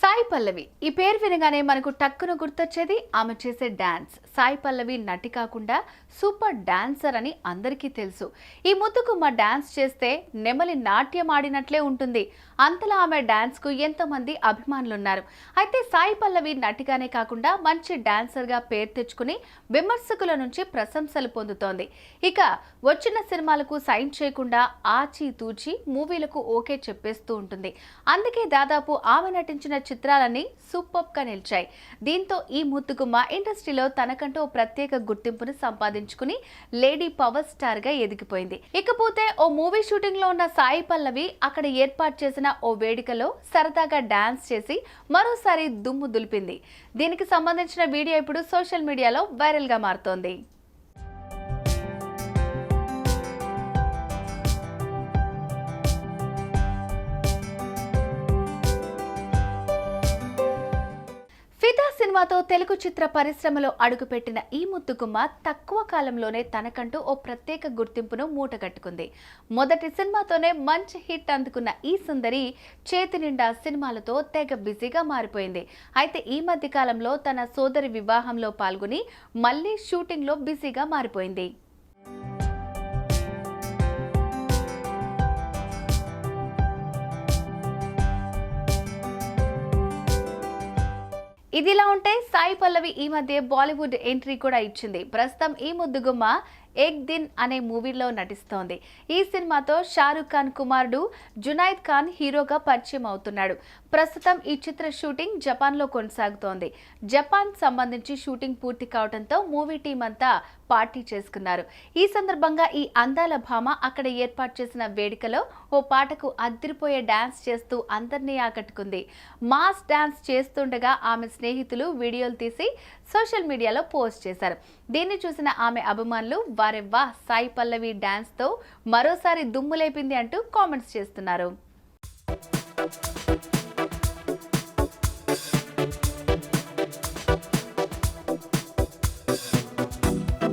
సాయి పల్లవి. ఈ పేరు వినగానే మనకు టక్కున గుర్తొచ్చేది ఆమె చేసే డాన్స్. సాయి పల్లవి నటి కాకుండా సూపర్ డాన్సర్ అని అందరికీ తెలుసు. ఈ ముద్దుకు మా డాన్స్ చేస్తే నెమలి నాట్యం ఆడినట్లే ఉంటుంది. అంతలా ఆమె డాన్స్కు ఎంతమంది అభిమానులున్నారు. అయితే సాయి పల్లవి నటిగానే కాకుండా మంచి డాన్సర్గా పేరు తెచ్చుకుని విమర్శకుల నుంచి ప్రశంసలు పొందుతోంది. ఇక వచ్చిన సినిమాలకు సైన్ చేయకుండా ఆచి తూచి మూవీలకు ఓకే చెప్పేస్తూ ఉంటుంది. అందుకే దాదాపు ఆమె నటించిన చిత్రాలన్నీ సూపర్గా నిలిచాయి. దీంతో ఈ ముద్దుగుమ్మ ఇండస్ట్రీలో తనకంటూ ఓ ప్రత్యేక గుర్తింపును సంపాదించుకుని లేడీ పవర్ స్టార్గా ఎదిగిపోయింది. ఇకపోతే ఓ మూవీ షూటింగ్లో ఉన్న సాయి పల్లవి అక్కడ ఏర్పాటు చేసిన ఓ వేడుకలో సరదాగా డాన్స్ చేసి మరోసారి దుమ్ము దులిపింది. దీనికి సంబంధించిన వీడియో ఇప్పుడు సోషల్ మీడియాలో వైరల్గా మారుతోంది. సినిమాతో తెలుగు చిత్ర పరిశ్రమలో అడుగుపెట్టిన ఈ ముద్దుగుమ్మ తక్కువ కాలంలోనే తనకంటూ ఓ ప్రత్యేక గుర్తింపును మూటగట్టుకుంది. మొదటి సినిమాతోనే మంచి హిట్ అందుకున్న ఈ సుందరి చేతి నిండా సినిమాలతో తెగ బిజీగా మారిపోయింది. అయితే ఈ మధ్య కాలంలో తన సోదరి వివాహంలో పాల్గొని మళ్ళీ షూటింగ్లో బిజీగా మారిపోయింది. ఇదిలా ఉంటే సాయి పల్లవి ఈ మధ్య బాలీవుడ్ ఎంట్రీ కూడా ఇచ్చింది. ప్రస్తుతం ఈ ముద్దుగుమ్మ ఏక్ దిన్ అనే మూవీలో నటిస్తోంది. ఈ సినిమాతో షారుఖ్ ఖాన్ కుమారుడు జునైద్ ఖాన్ హీరోగా పరిచయం అవుతున్నాడు. ప్రస్తుతం ఈ చిత్ర షూటింగ్ జపాన్లో కొనసాగుతోంది. జపాన్ సంబంధించి షూటింగ్ పూర్తి కావడంతో మూవీ టీం అంతా పార్టీ చేసుకున్నారు. ఈ సందర్భంగా ఈ అందాల భామ అక్కడ ఏర్పాటు చేసిన వేడుకలో ఓ పాటకు అద్దరిపోయే డాన్స్ చేస్తూ అందరినీ ఆకట్టుకుంది. మాస్ డాన్స్ చేస్తుండగా ఆమె స్నేహితులు వీడియోలు తీసి సోషల్ మీడియాలో పోస్ట్ చేశారు. దీన్ని చూసిన ఆమె అభిమానులు వారెవ్వా సాయి పల్లవి డాన్స్తో మరోసారి దుమ్ములేపింది అంటూ కామెంట్స్ చేస్తున్నారు.